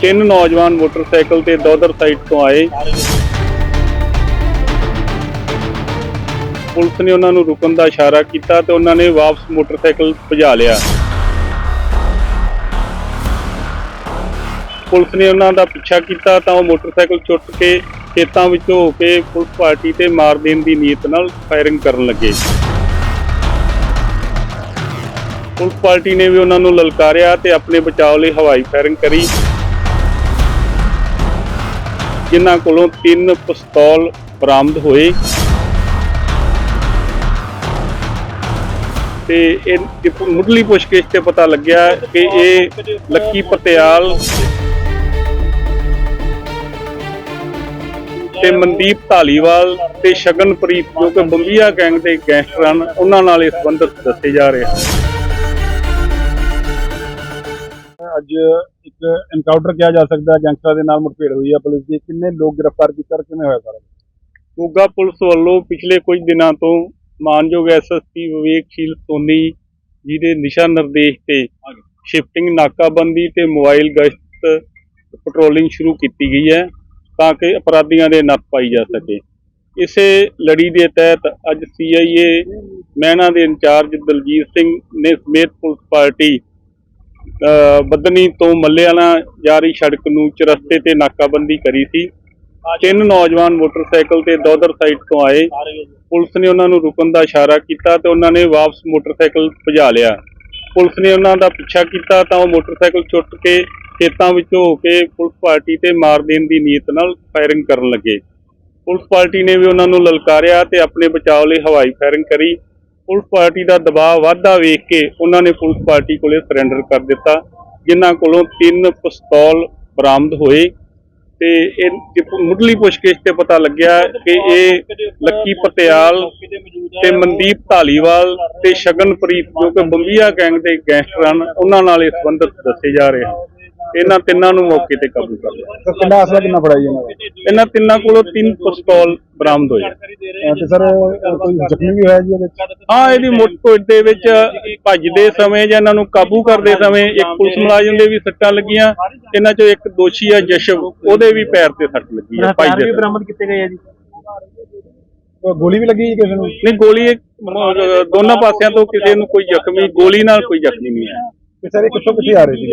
ਤਿੰਨ ਨੌਜਵਾਨ ਮੋਟਰਸਾਈਕਲ ਤੇ ਦੋਦਰ ਸਾਈਡ ਤੋਂ ਆਏ। ਪੁਲਿਸ ਨੇ ਉਹਨਾਂ ਨੂੰ ਰੁਕਣ ਦਾ ਇਸ਼ਾਰਾ ਕੀਤਾ ਤੇ ਉਹਨਾਂ ਨੇ ਵਾਪਸ ਮੋਟਰਸਾਈਕਲ ਭਜਾ ਲਿਆ। ਪੁਲਿਸ ਨੇ ਉਹਨਾਂ ਦਾ ਪਿੱਛਾ ਕੀਤਾ ਤਾਂ ਉਹ ਮੋਟਰਸਾਈਕਲ ਚੁੱਕ ਕੇ ਖੇਤਾਂ ਵਿੱਚੋਂ ਹੋ ਕੇ ਪੁਲਿਸ ਪਾਰਟੀ ਤੇ ਮਾਰ ਦੇਣ ਦੀ ਨੀਅਤ ਨਾਲ ਫਾਇਰਿੰਗ ਕਰਨ ਲੱਗੇ। ਪੁਲਿਸ ਪਾਰਟੀ ਨੇ ਵੀ ਉਹਨਾਂ ਨੂੰ ਲਲਕਾਰਿਆ ਤੇ ਆਪਣੇ ਬਚਾਓ ਲਈ ਹਵਾਈ ਫਾਇਰਿੰਗ ਕਰੀ। ਜਿਨ੍ਹਾਂ ਕੋਲੋਂ ਤਿੰਨ ਪਿਸਤੌਲ ਬਰਾਮਦ ਹੋਏ। ਤੇ ਇਹ ਮੁੱਢਲੀ ਪੁੱਛਗਿੱਛ ਤੇ ਪਤਾ ਲੱਗਿਆ ਕਿ ਇਹ ਲੱਕੀ ਪਟਿਆਲ ਤੇ ਮਨਦੀਪ ਢਾਲੀਵਾਲ ਤੇ ਸ਼ਗਨਪ੍ਰੀਤ ਜੋ ਕਿ ਬੰਬੀਆ ਗੈਂਗ ਦੇ ਗੈਂਗਸਟਰ ਹਨ, ਉਹਨਾਂ ਨਾਲ ਇਹ ਸੰਬੰਧਿਤ ਦੱਸੇ ਜਾ ਰਹੇ ਹਨ। ਅੱਜ ਇੱਕ ਐਨਕਾਊਂਟਰ ਕਿਹਾ ਜਾ ਸਕਦਾ ਹੈ ਗੈਂਗਸਟਰਾਂ ਦੇ ਨਾਲ ਮੁਠਭੇੜ ਹੋਈ ਹੈ ਪੁਲਿਸ ਦੀ। ਕਿੰਨੇ ਲੋਕ ਗ੍ਰਿਫਤਾਰ ਕੀਤੇ ਕਿਵੇਂ ਹੋਇਆ ਸਾਰਾ? ਮੋਗਾ ਪੁਲਿਸ ਵੱਲੋਂ ਪਿਛਲੇ ਕੁਝ ਦਿਨਾਂ ਤੋਂ ਮਾਨਯੋਗ ਐਸਐਸਪੀ ਵਿਵੇਕਸ਼ੀਲ ਸੋਨੀ ਜੀ ਦੇ ਨਿਸ਼ਾ ਨਿਰਦੇਸ਼ ਤੇ ਸ਼ਿਫਟਿੰਗ ਨਾਕਾਬੰਦੀ ਤੇ ਮੋਬਾਈਲ ਗਸ਼ਤ ਪੈਟਰੋਲਿੰਗ ਸ਼ੁਰੂ ਕੀਤੀ ਗਈ ਹੈ ਤਾਂ ਕਿ ਅਪਰਾਧੀਆਂ ਦੇ ਨੱਥ ਪਾਈ ਜਾ ਸਕੇ। ਇਸੇ ਲੜੀ ਦੇ ਤਹਿਤ ਅੱਜ ਸੀਆਈਏ ਮਹਿਣਾ ਦੇ ਇੰਚਾਰਜ ਦਲਜੀਤ ਸਿੰਘ ਨੇ ਸਮੇਤ ਪੁਲਿਸ ਪਾਰਟੀ ਬੱਦਨੀ ਤੋਂ ਮੱਲੇਆਣਾ ਜਾ ਰਹੀ ਸੜਕ ਨੂੰ ਚਰਸਤੇ ਤੇ ਨਾਕਾਬੰਦੀ ਕਰੀ ਸੀ। ਤਿੰਨ ਨੌਜਵਾਨ ਮੋਟਰਸਾਈਕਲ ਤੇ ਦੋਦਰ ਸਾਈਡ ਤੋਂ ਆਏ। ਪੁਲਿਸ ਨੇ ਉਹਨਾਂ ਨੂੰ ਰੁਕਣ ਦਾ ਇਸ਼ਾਰਾ ਕੀਤਾ ਤੇ ਉਹਨਾਂ ਨੇ ਵਾਪਸ ਮੋਟਰਸਾਈਕਲ ਭਜਾ ਲਿਆ। ਪੁਲਿਸ ਨੇ ਉਹਨਾਂ ਦਾ ਪਿੱਛਾ ਕੀਤਾ ਤਾਂ ਉਹ ਮੋਟਰਸਾਈਕਲ ਚੁੱਕ ਕੇ ਖੇਤਾਂ ਵਿੱਚੋਂ ਹੋ ਕੇ ਪੁਲਿਸ ਪਾਰਟੀ ਤੇ ਮਾਰ ਦੇਣ ਦੀ ਨੀਅਤ ਨਾਲ ਫਾਇਰਿੰਗ ਕਰਨ ਲੱਗੇ। ਪੁਲਿਸ ਪਾਰਟੀ ਨੇ ਵੀ ਉਹਨਾਂ ਨੂੰ ਲਲਕਾਰਿਆ ਤੇ ਆਪਣੇ ਬਚਾਓ ਲਈ ਹਵਾਈ ਫਾਇਰਿੰਗ ਕਰੀ। ਪੁਲਿਸ ਪਾਰਟੀ ਦਾ ਦਬਾਅ ਵਾਧਾ ਵੇਖ ਕੇ ਉਹਨਾਂ ਨੇ ਪੁਲਿਸ ਪਾਰਟੀ ਕੋਲੇ ਸਰੈਂਡਰ ਕਰ ਦਿੱਤਾ, ਜਿਨ੍ਹਾਂ ਕੋਲੋਂ ਤਿੰਨ ਪਿਸਤੌਲ ਬਰਾਮਦ ਹੋਏ ਤੇ ਇਹ ਮੁੱਢਲੀ ਪੁੱਛਗਿੱਛ ਤੇ ਪਤਾ ਲੱਗਿਆ ਕਿ ਇਹ ਲੱਕੀ ਪਟਿਆਲ ਤੇ ਮਨਦੀਪ ਢਾਲੀਵਾਲ ਤੇ ਸ਼ਗਨਪ੍ਰੀਤ ਜੋ ਕਿ ਬੰਬੀਆ ਗੈਂਗ ਦੇ ਗੈਂਗਸਟਰ ਹਨ, ਉਹਨਾਂ ਨਾਲ ਇਹ ਸੰਬੰਧਿਤ ਦੱਸੇ ਜਾ ਰਹੇ ਹਨ। ਇਹਨਾਂ ਤਿੰਨਾਂ ਨੂੰ ਮੌਕੇ ਤੇ ਕਾਬੂ ਕਰ ਲਿਆ। ਸਰ ਕਿੰਨਾ ਅਸਲਾ ਕਿੰਨਾ ਫੜਾ ਜੀ ਇਹਨਾਂ ਦਾ ਇਹਨਾਂ ਤਿੰਨਾਂ ਕੋਲੋਂ ਤਿੰਨ ਪਿਸਤੌਲ ਬਰਾਮਦ ਹੋਏ। ਅਹ ਤੇ ਸਰ ਅਹ ਕੋਈ ਜ਼ਖਮੀ ਵੀ ਹੋਇਆ ਜੀ ਇਹਦੇ ਵਿੱਚ? ਹਾਂ ਇਹਦੀ ਮੁੱਠ ਦੇ ਵਿੱਚ ਭੱਜਦੇ ਸਮੇਂ ਜਾਂ ਇਹਨਾਂ ਨੂੰ ਕਾਬੂ ਕਰਦੇ ਸਮੇਂ ਇੱਕ ਪੁਲਿਸ ਮੁਲਾਜ਼ਮ ਦੇ ਵੀ ਸੱਟਾਂ ਲੱਗੀਆਂ ਇਹਨਾਂ ਚੋਂ ਇੱਕ ਦੋਸ਼ੀ ਆ ਜਸ਼ਵ ਉਹਦੇ ਵੀ ਪੈਰ ਤੇ ਸੱਟ ਲੱਗੀ ਹੈ ਭਾਈ ਜਸ਼ਵ ਬਰਾਮਦ ਕੀਤੇ ਗਏ ਆ ਜੀ। ਕੋਈ ਗੋਲੀ ਵੀ ਲੱਗੀ ਜੀ ਕਿਸੇ ਨੂੰ? ਨਹੀਂ ਗੋਲੀ ਇੱਕ, ਅਹ, ਦੋਨਾਂ ਪਾਸਿਆਂ ਤੋਂ ਕਿਸੇ ਨੂੰ ਕੋਈ ਜ਼ਖਮੀ ਗੋਲੀ ਨਾਲ ਕੋਈ ਜ਼ਖਮੀ ਨਹੀਂ ਹੈ ਤੇ ਸਰ ਇਹ ਕਿੱਥੋਂ ਕਿੱਥੇ ਆ ਰਹੇ ਸੀ?